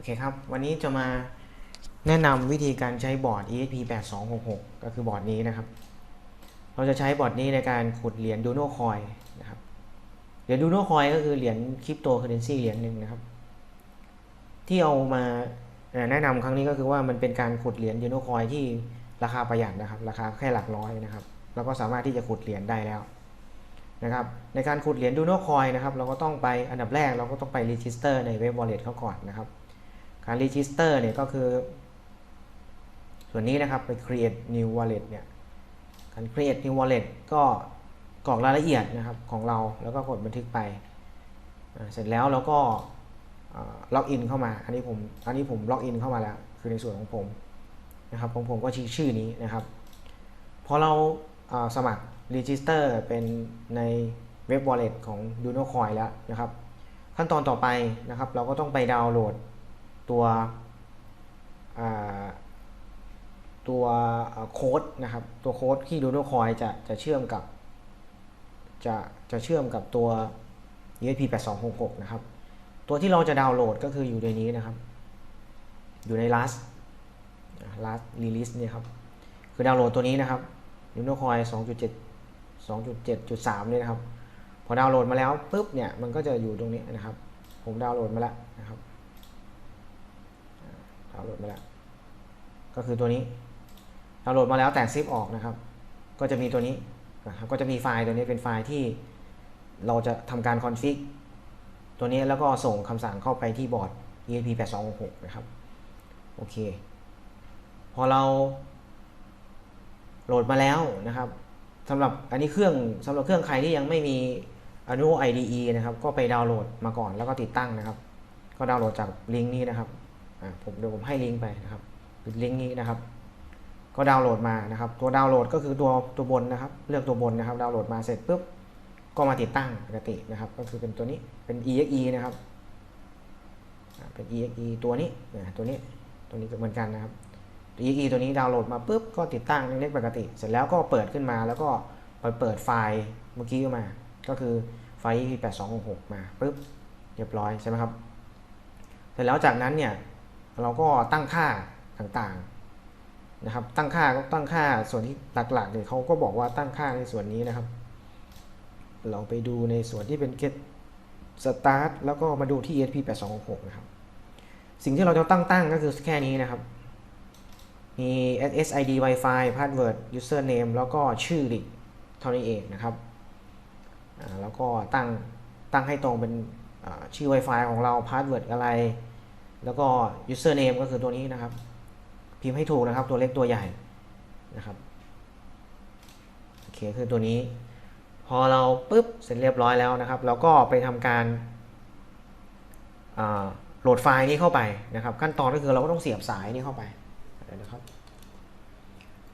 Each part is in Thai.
อเคครับ วันนี้จะมาแนะนำวิธีการใช้บอร์ด ESP 8266 ก็คือบอร์ดนี้นะครับ เราจะใช้บอร์ดนี้ในการขุดเหรียญดูโนคอยนะครับ เหรียญดูโนคอยก็คือเหรียญคริปโตเคอเรนซีเหรียญหนึ่งนะครับ ที่เอามาแนะนำครั้งนี้ก็คือว่ามันเป็นการขุดเหรียญยูโนคอยที่ราคาประหยัดนะครับ ราคาแค่หลักร้อยนะครับแล้วก็สามารถที่จะขุดเหรียญได้แล้วนะครับ ในการขุดเหรียญดูโนคอยนะครับ เราก็ต้องไปอันดับแรกเราก็ต้องไปรีจิสเตอร์ในเว็บ wallet เขาก่อนนะครับ การรีจิสเตอร์เนี่ยก็คือ ส่วนนี้นะครับไป create new wallet เนี่ยการ create new wallet ก็กรอกรายละเอียดนะครับของเราแล้วก็กดบันทึกไป เสร็จแล้วเราก็ล็อกอินเข้ามา อันนี้ผม อันนี้ผมล็อกอินเข้ามาแล้ว คือในส่วนของผมนะครับของผมก็ชื่อชื่อนี้นะครับ พอเราสมัคร register เป็นในเว็บ wallet ของ Duno Coin แล้วนะครับ ขั้นตอนต่อไปนะครับ เราก็ต้องไปดาวน์โหลด ตัวตัวโค้ดนะครับ ตัวโค้ดที่ Duno Coin จะจะเชื่อมกับ จะจะเชื่อมกับตัว ESP 8266นะครับ ตัวที่เราจะดาวน์โหลดก็คืออยู่ในนี้นะครับ อยู่ใน last last release เนี่ยครับ คือดาวน์โหลดตัวนี้นะครับ UnoCoin 2.7 2.7.3เนี่ยนะครับ พอดาวน์โหลดมาแล้วปุ๊บเนี่ย มันก็จะอยู่ตรงนี้นะครับ ผมดาวน์โหลดมาแล้วนะครับ ดาวน์โหลดมาแล้วก็คือตัวนี้ดาวน์โหลดมาแล้วแต่ซิปออกนะครับ ก็จะมีตัวนี้นะครับก็จะมีไฟล์ตัวนี้เป็นไฟล์ที่เราจะทำการคอนฟิกตัวนี้แล้วก็ส่งคำสั่งเข้าไปที่บอร์ด ESP 8266นะครับ โอเค พอเราโหลดมาแล้วนะครับสำหรับอันนี้เครื่องสำหรับเครื่องใครที่ยังไม่มี Arduino IDE นะครับ ก็ไปดาวน์โหลดมาก่อนแล้วก็ติดตั้งนะครับ ก็ดาวน์โหลดจากลิงก์นี้นะครับ ผมเดี๋ยวผมให้ลิงก์ไปนะครับป็นลิงก์นี้นะครับ ก็ดาวน์โหลดมานะครับ ตัวดาวน์โหลดก็คือตัวตัวบนนะครับ เลือกตัวบนนะครับ ดาวน์โหลดมาเสร็จปุ๊บก็มาติดตั้งปกตินะครับ ก็คือเป็นตัวนี้เป็น exe นะครับเป็น exe ตัวนี้นะตัวนี้ตัวนี้ก็เหมือนกันนะครับ exe ตัวนี้ดาวน์โหลดมาปุ๊บก็ติดตั้งเล็กปกติ เสร็จแล้วก็เปิดขึ้นมาแล้วก็ไปเปิดไฟล์เมื่อกี้มา ก็คือไฟล์ exe 8266มาปุ๊บเรียบร้อยใช่ไหมครับ เสร็จแล้วจากนั้นเนี่ย เราก็ตั้งค่าต่างๆนะครับ ตั้งค่าก็ตั้งค่าส่วนที่หลักๆเนี่ยเขาก็บอกว่าตั้งค่าในส่วนนี้นะครับ เราไปดูในส่วนที่เป็น get start แล้วก็มาดูที่ ESP 8266นะครับ สิ่งที่เราจะตั้งตั้งก็คือแค่นี้นะครับ มี SSID Wi-Fi password username แล้วก็ชื่อดิเท่านี้เองนะครับ แล้วก็ตั้งตั้งให้ตรงเป็นชื่อ Wi-Fi ของเรา password อะไร แล้วก็ username ก็คือตัวนี้นะครับ พิมพ์ให้ถูกนะครับ ตัวเล็กตัวใหญ่นะครับโอเคคือตัวนี้ พอเราปุ๊บเสร็จเรียบร้อยแล้วนะครับ เราก็ไปทำการโหลดไฟล์นี้เข้าไปนะครับ ขั้นตอนก็คือเราก็ต้องเสียบสายนี้เข้าไปเดี๋ยวนะครับ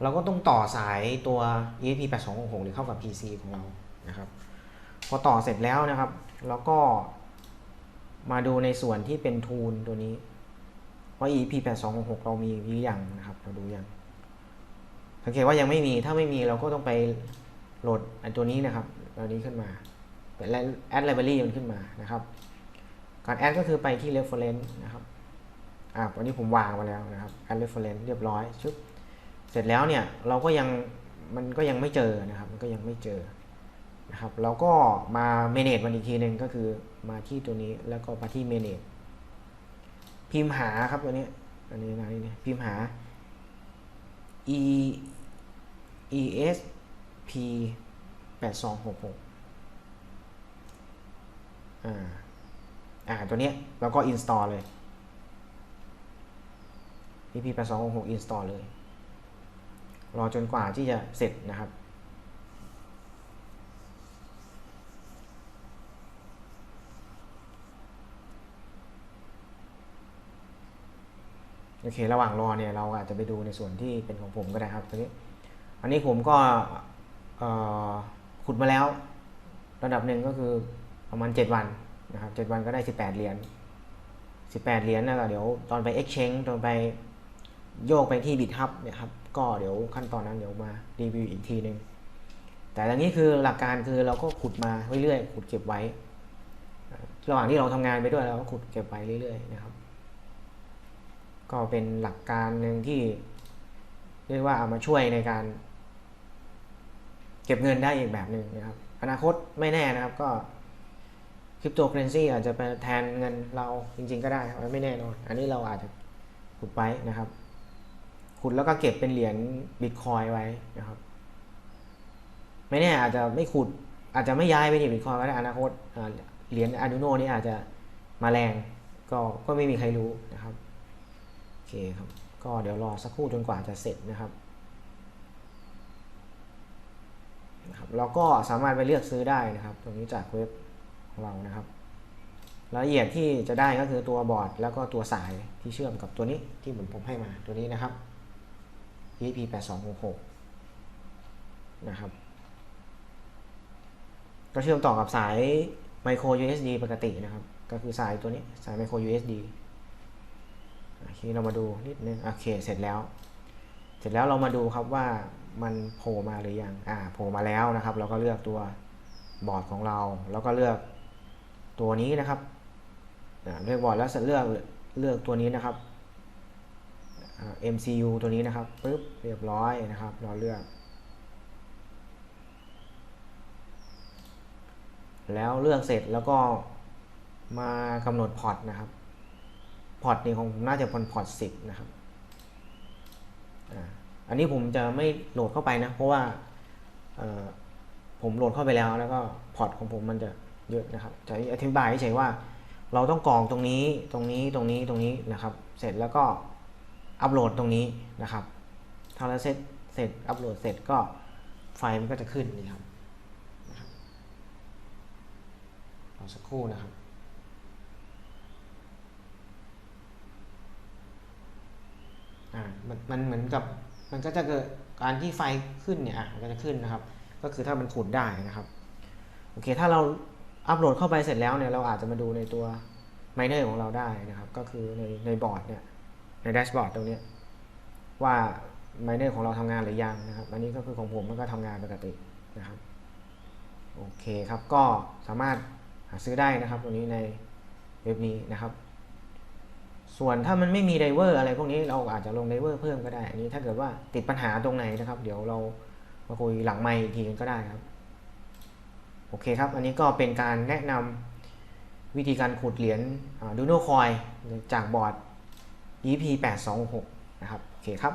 เราก็ต้องต่อสายตัว ESP 8266หรือเข้ากับ PC ของเรานะครับ พอต่อเสร็จแล้วนะครับเราก็ มาดูในส่วนที่เป็นทูลตัวนี้ว่า ESP 8266เรามีหรือยังนะครับ เราดูยังสังเกตว่ายังไม่มีถ้าไม่มีเราก็ต้องไปโหลดอันตัวนี้นะครับตัวนี้ขึ้นมาเป็นแอดไลบรารีมันขึ้นมานะครับ การแอดก็คือไปที่ reference นะครับอ่าวันนี้ผมวางมาแล้วนะครับ add reference เรียบร้อยชุบเสร็จแล้วเนี่ยเราก็ยังมันก็ยังไม่เจอนะครับ มันก็ยังไม่เจอ นะครับเราก็มา manage มันอีกทีหนึ่งก็คือมาที่ตัวนี้แล้วก็มาที่ manage พิมพ์หาครับตัวนี้อันนี้นะนี่พิมพ์หา e e s p 8 2 6 6อ่า อ่า ตัวนี้ยเราก็ install เลย pp 8 2 6 6 install เลย รอจนกว่าที่จะเสร็จนะครับ โอเค ระหว่างรอเนี่ยเราอาจจะไปดูในส่วนที่เป็นของผมก็ได้ครับตัวนี้ อันนี้ผมก็ขุดมาแล้ว ระดับหนึ่งก็คือประมาณ 7 วันนะครับ7วันก็ได้ 18 เหรียญ18 เหรียญนะเดี๋ยวตอนไป exchange ตอนไปโยกไปที่ BitHub เนี่ยครับก็เดี๋ยวขั้นตอนนั้นเดี๋ยวมารีวิวอีกทีหนึ่งแต่อันนี้คือหลักการคือเราก็ขุดมาเรื่อยๆขุดเก็บไว้ ระหว่างที่เราทำงานไปด้วยเราก็ขุดเก็บไว้เรื่อยๆนะครับ ก็เป็นหลักการหนึ่งที่เรียกว่าเอามาช่วยในการ เก็บเงินได้อีกแบบหนึ่งนะครับ อนาคตไม่แน่นะครับก็คริปโตเคอเรนซีอาจจะเป็นแทนเงินเราจริง ๆ ก็ได้ครับไม่แน่นอน อันนี้เราอาจจะขุดไว้นะครับขุดแล้วก็เก็บเป็นเหรียญบิตคอยไว้นะครับไม่แน่อาจจะไม่ขุดอาจจะไม่ย้ายไปที่บิตคอยก็ได้อนาคตเหรียญอาร์ดูโนนี่อาจจะมาแรงก็ก็ไม่มีใครรู้นะครับ เคครับ ก็เดี๋ยวรอสักครู่จนกว่าจะเสร็จนะครับนะครับเราก็สามารถไปเลือกซื้อได้นะครับ ตรงนี้จากเว็บของเรานะครับ รายละเอียดที่จะได้ก็คือตัวบอร์ด แล้วก็ตัวสายที่เชื่อมกับตัวนี้ที่ผมผมให้มาตัวนี้นะครับ EP 8266นะครับ ก็เชื่อมต่อกับสาย micro USB ปกตินะครับ ก็คือสายตัวนี้สาย micro USB โอเคเรามาดูนิดนึงโอเคเสร็จแล้ว เสร็จแล้วเรามาดูครับว่ามันโผล่มาหรือยังอ่าโผล่มาแล้วนะครับ เราก็เลือกตัวบอร์ดของเรา แล้วก็เลือกตัวนี้นะครับเลือกบอร์ดแล้วเลือกเลือกตัวนี้นะครับ MCU ตัวนี้นะครับปึ๊บเรียบร้อยนะครับ เราเลือก แล้วเลือกเสร็จแล้วก็มากำหนดพอร์ตนะครับ อร์ตนี่ของผมน่าจะเป็นพอร์ตสิบนะครับอันนี้ผมจะไม่โหลดเข้าไปนะ เพราะว่าผมโหลดเข้าไปแล้วแล้วก็พอร์ตของผมมันจะเยอะนะครับ จะอธิบายเฉยว่าเราต้องกรองตรงนี้ตรงนี้ตรงนี้ตรงนี้นะครับ เสร็จแล้วก็อัปโหลดตรงนี้นะครับถ้าเราเสร็จเสร็จอัปโหลดเสร็จก็ไฟล์มันก็จะขึ้นนี่ครับนะครับรอสักครู่นะครับ อ่ามันมันเหมือนกับมันก็จะเกิดการที่ไฟขึ้นเนี่ยอะมันก็จะขึ้นนะครับ ก็คือถ้ามันขุดได้นะครับโอเคถ้าเราอัปโหลดเข้าไปเสร็จแล้วเนี่ยเราอาจจะมาดูในตัวไมเนอร์ของเราได้นะครับ ก็คือในในบอร์ดเนี่ยในแดชบอร์ดตรงนี้ว่าไมเนอร์ของเราทำงานหรือยังนะครับ อันนี้ก็คือของผมมันก็ทำงานปกตินะครับโอเคครับก็สามารถหาซื้อได้นะครับตรงนี้ในเว็บนี้นะครับ ส่วนถ้ามันไม่มีไดเวอร์อะไรพวกนี้เราอาจจะลงไดเวอร์เพิ่มก็ได้ อันนี้ถ้าเกิดว่าติดปัญหาตรงไหนนะครับ เดี๋ยวเรามาคุยหลังไมค์อีกทีกันก็ได้ครับ โอเคครับ อันนี้ก็เป็นการแนะนำวิธีการขุดเหรียญดูโนคอยจากบอร์ด EP 826 นะครับ โอเคครับ